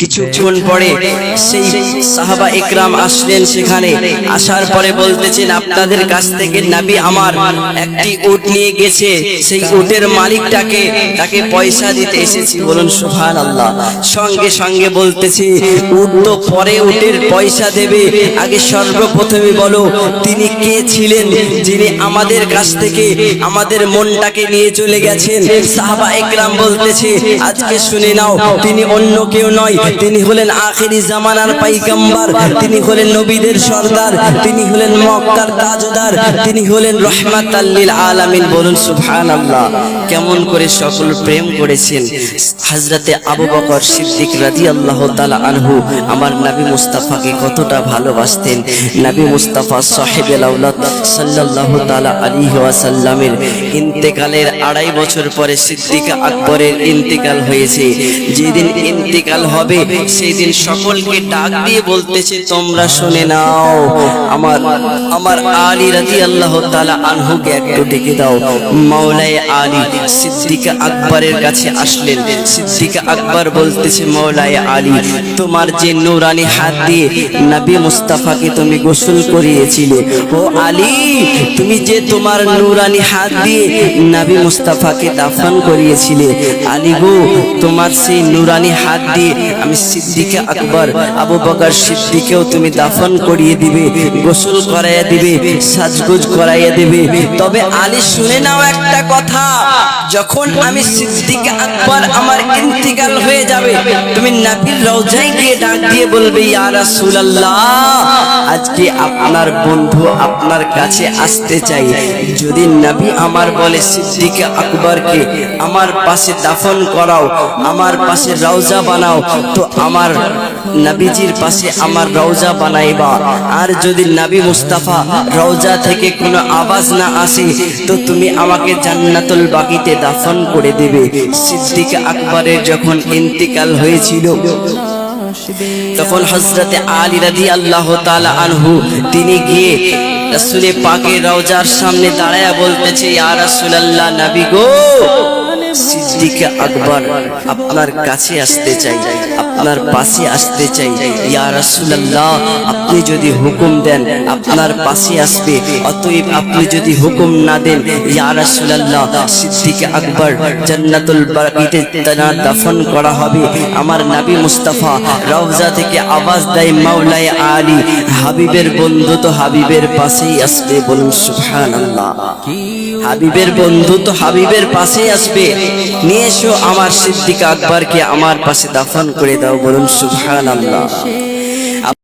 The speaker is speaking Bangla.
কিছুক্ষণ পরে সেই সাহাবা একরাম আসলেন সেখানে। আসার পরে বলতেছেন, আপনাদের কাছ থেকে নাবি আমার একটি উট নিয়ে গেছে। সেই উটের মালিকটাকে তাকে পয়সা দিতে এসেছি। বলুন সুভান আল্লাহ সঙ্গে সঙ্গে বলতেছি, উট তো পরে উটের পয়সা দেবে। আগে সর্বপ্রথমে বলো, তিনি কে ছিলেন যিনি আমাদের কাছ থেকে আমাদের মনটাকে নিয়ে চলে গেছেন? সাহাবা একরাম বলতেছে, আজকে শুনে নাও, তিনি অন্য কেউ নয়। তিনি হলেন আখেরি জামানার পাইগাম্বার, তিনি হলেন নবীদের সর্দার, তিনি হলেন মক্কার তাজদার, তিনি হলেন রহমাত আল্লিল আলামিন। বলুন সুবহানাল্লাহ, কেমন করে সকল প্রেম করেছেন। হযরতে আবু বকর সিদ্দিক রাদিয়াল্লাহু তাআলা আনহু আমার নবী মুস্তাফাকে কতটা ভালোবাসতেন। নবী মুস্তাফা সাহেবেল আওলাদ সাল্লাল্লাহু তাআলা আলাইহি ওয়াসাল্লামের ইন্তেকালের আড়াই বছর পরে সিদ্দিক আকবরের ইন্তেকাল হয়েছে। যেদিন ইন্তেকাল হবে সেই দিন সকলকে ডাক দিয়ে বলতেছে, তোমরা শুনে নাও, আমার আমার আলী রাদিয়াল্লাহু তাআলা আনহুকে একটু ডেকে দাও। মাওলায়ে আলী সিদ্দিক আকবরের কাছে আসলেন। সিদ্দিক আকবর বলতেছে, মাওলায়ে আলী, তোমার যে নূরানি হাত দিয়ে নবী মুস্তাফাকে তুমি গোসল করিয়েছিলে, ও আলী, তুমি যে তোমার নুরানি হাত দিয়ে নবী মুস্তাফাকে দাফন করিয়েছিলে, আলী গো, তোমার সেই নুরানি হাত দিয়ে আমি সিদ্দিকে আকবর, আবু বকর সিদ্দিকেও তুমি দাফন করিয়ে দিবে, গোসল করাইয়া দিবে, সাজগুজ করাইয়া দিবে। তবে আলী শুনে নাও একটা কথা, যখন আমি সিদ্দিকে আকবর আমার ইন্তিকাল হয়ে যাবে, তুমি নাবির রওজায় গিয়ে ডাক দিয়ে বলবে, ইয়া রাসূলুল্লাহ আজকে আপনার বন্ধু আপনার কাছে আসতে চাই। যদি নবী আমার বলে সিদ্দিকে আকবরকে আমার পাশে দাফন করাও, আমার পাশে রওজা বানাও, তো আমার নবীজির পাশে আমার রওজা বানাইবা। আর যদি নবী মুস্তাফা রওজা থেকে কোনো আওয়াজ না আসে, তো তুমি আমাকে জান্নাতুল বাকিতে দাফন করে দেবে। সিদ্দিক আকবরের যখন ইন্তিকাল হয়েছিল তখন হজরতে আলী রাদি আল্লাহ তালা আনহু, তিনি গিয়ে রসুলে পাকে রওজার সামনে দাঁড়ায়া বলতেছে, ইয়া রাসূলুল্লাহ, নবী গো! সিদ্দিক আকবর, আপনার কাছে আসতে চাই, আপনার পাশে আসতে চাই। ইয়া রাসূলুল্লাহ, আপনি যদি হুকুম দেন, আপনার পাশে আসবে। অতএব আপনি যদি হুকুম না দেন, ইয়া রাসূলুল্লাহ, সিদ্দিক আকবর, জান্নাতুল বাকিতে তানার দাফন করা হবে। আমার নবী মুস্তাফা রওজা থেকে আওয়াজ দেয় মাওলায়ে আলী, হাবিবের বন্ধু তো হাবিবের পাশেই আসবে বলুন সুবহানাল্লাহ। হাবিবের বন্ধু তো হাবিবের পাশেই আসবে। নিয়ে এসো আমার সিদ্দিক আকবরকে আমার পাশে দাফন করে দাও বলুন সুবহানাল্লাহ।